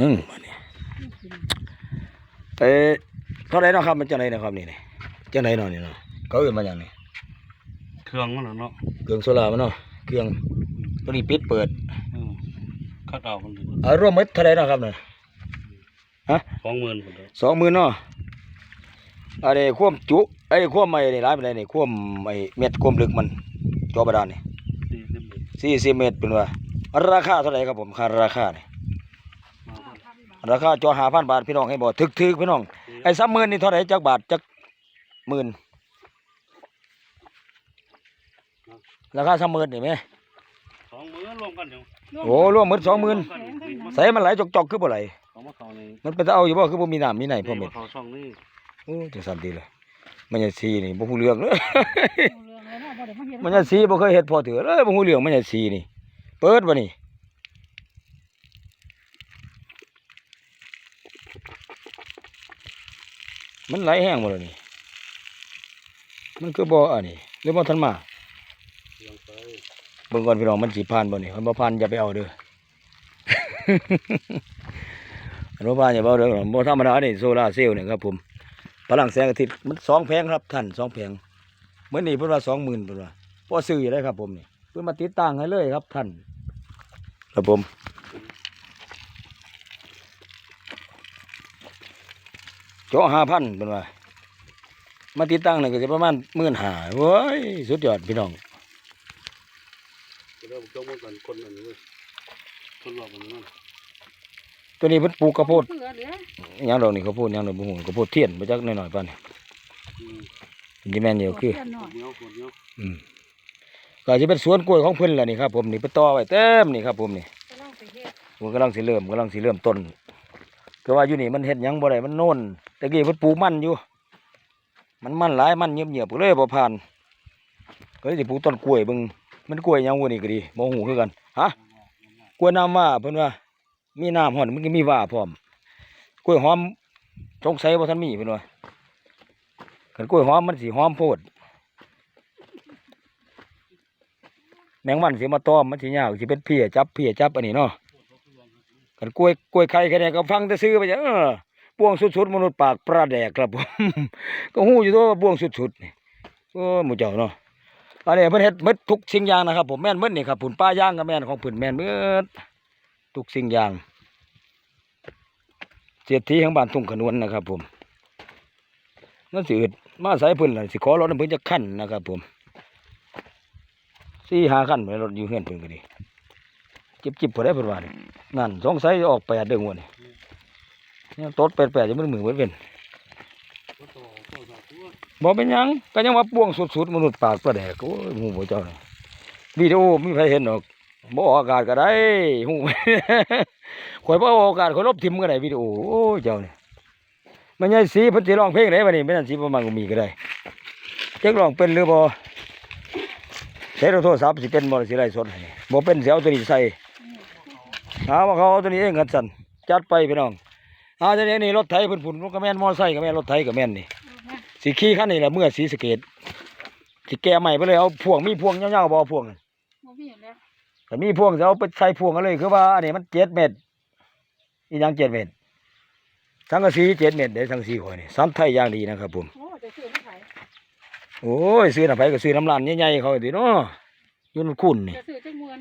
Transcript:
อืมมาเนี่ยเอ้เท่าไหรเนาะครับมันจังไหนนะครับนี่นี่จังไหนเนาะนี่เนาะเขาเอื่นมาอย่างนี้เครื่องมันน่ะเนาะเครื่องโซล่ามันเนาะเครื่องตัวนี้ปิดเปิดอืมข้าวดาวมันเอารวมหมดเท่าไหรเนาะครับเนี่ยสองหมื่นคนเดียวสองหมื่นเนาะอันนี้ความจุไอ้ยความไม่นี่ร้ายไปไหนนี่ความไอ้เม็ดความลึกมันจอบาดาลนี่สี่สิบเมตรสี่สิบเมตรเป็นว่าราคาเท่าไหร่ครับผมค่าราคานี่มาบ้าน ราคาจอหาพันบาทพี่น้องให้บ่ถึกถึกๆพี่น้องไอ้สามหมื่นนี่เท่าไหร่จักบาทจักหมื่นราคาสามหมื่นนี่ไหมสองหมื่นรวมกันอยู่โอ้รวมหมดสองหมื่นรวกันอยู่ใส่มันไหลจอกๆคือบ่ไหลเขามาเขาในมันเป็นตาเอาอยู่บ่คือบ่มีน้ำมีไหนพ่อนี่แม่มาเขาช่องนี่โอ้จังซั่นดีเลยมันจะสีนี่บ่ฮู้เรื่องเลยรู้เรื่องเลยเนาะบ่ได้มาเฮ็ดมันจะสีบ่เคยเฮ็ดพอถือเลยบ่ฮู้เรื่องมันจะสีนี่ เปิดบ่นี่ มันไหลแห้งหมดแล้วนี่ มันคือบ่ออันนี้หรือบ่อทันมาเบิ่งก่อนพี่น้องมันสิผ่านบ่นี่มันบ่ผ่านอย่าไปเอาเด้ออันบ่ผ่านอย่าไปเอาเด้อบ่ธรรมดานี่โซล่าเซลล์นี่ครับผมพลังแสงอาทิตย์มันสองแผงครับท่านสองแผงเมื้อนี้เพิ่นว่า20,000เพิ่นว่าพ่อซื้ออยู่ได้ครับผมนี่เพิ่นมาติดตั้งให้เลยครับท่านครับผม เจาะ5,000เพิ่นว่ามาติดตั้งนี่ก็สิประมาณ15,000โอ้ยสุดยอดพี่น้องเดี๋ยวผมจะมากันคนอันนี้เว้ยคนรอบมันนั่นตัวนี้เพิ่นปลูกข้าวโพดเผื่อเหลืออิหยังดอกนี่ข้าวโพดอิหยังดอกบ่ฮู้ข้าวโพดเทียนบ่จักหน่อยๆปานนี้อืมที่แม่นอยู่คือเพื่นหน่อยขวดเหนียวขวดเหนียวอืมก็สิเป็นสวนกล้วยของเพิ่นล่ะนี่ครับผมนี่ไปต่อไว้เต็มนี่ครับผมนี่กำลังไปเฮ็ดผมกำลังสิเริ่มกำลังสิเริ่มต้น ก็ว่าอยู่นี่มันเฮ็ดยังบ่ได้มันโน่นแต่กี้เพิ่นปูมันอยู่ มันมันหลายมันเงียบๆก็เลยบ่ผ่าน ก็เลยสิปลูกต้นกล้วยบิ่งมันกล้วยยังวะนี่ก็ดีบ่ฮู้คือกันฮะกล้วยน้ำว่าเพิ่นว่า มีน้ำฮ้อนมันก็มีว่าพร้อมกล้วยหอมสงสัยบ่ทันมีเพิ่นว่าคันกล้วยหอมมันสิหอมโพดแมงวันสิมาต้อมมันสิยาวสิเป็นเพียจับเพียจับอันนี้เนาะ คันกล้วยกล้วยไข่แค่นี้ก็ฟังแต่ซื้อไปจ้ะเออปวงสุดๆมนุษย์ปากปลาแดกครับผมก็ฮู้อยู่ตัวว่วงสุดๆนี่โอ้หมูเจ้าเนาะอันนี้เพิ่นเฮ็ดหมดทุกสิ่งอย่างนะครับผมแม่นหมดนี่ครับผุนป้าย่างก็แม่นของเพิ่นแม่นหมดทุกสิ่งอย่างเศรษฐีของบ้านทุ่งขนวนนะครับ ผมนั่นสิอึดมาใส่เพิ่นเล่ะสิขอรถเพิ่นจะขั้นนะครับ ผมสี่ห้าขั้นไปรถอยู่เฮือนเพิ่นก็ดี จิบๆพอได้เพิ่นว่านี่นั่นสงสัยออกแปดเด้งวดนี่เนี่ยตดแปดๆจะมือมือเบิดเวนก็ต่อกเป็นยังก็ยังว่าป่วงสุดๆมนุษย์ปากประแดกโอ้ยหูบ่เจ้านี่วิดีโอมีใครเห็นดอกบ่ออกอากาศก็ได้หูข่อยบ่ออกอากาศข่อยลบทิมก็ได้วิดีโอโอ้เจ้าเนี่ยมันยังสีพิ่นสิร้องเพลงได้บัดนี้แม่นั่นสิประมาณก็มีก็ได้เจักร้องเป็นหรือบ่ใช้โทรศัพท์สิเป็นบ่สิไลฟ์สดให้บ่เป็นเสิเอาตัวนี้ใส่ หาว่าเขาเอาตัวนี้เองกันสั่นจัดไปพี่น้องอ่าจังนี้นี่รถไถเพิ่นพุ่นก็แม่นมอไซค์ก็แม่นรถไถก็แม่นนี่สีขี้ขั้นนี่แหละเมื่อสีสะเกตสีแก่ใหม่ไปเลยเอาพวงมีพวงเงาๆบอพวงบ่มีแล้วแต่มีพวงจะเอาไปใส่พวงกันเลยคือว่าอันนี้มันเจ็ดเม็ดอีหยังเจ็ดเม็ดสังกะสีเจ็ดเม็ดเดี๋ยวสังกะสีข่อยนี่ซ้ำไทยอย่างดีนะครับผมโอ้จะซื้อมาขายโอ้ยซื้อน้ำไผ่ก็ซื้อน้ำร้านใหญ่ๆเขาดีเนาะอยุ่นคุ้นนี่จะซื้อจังมวน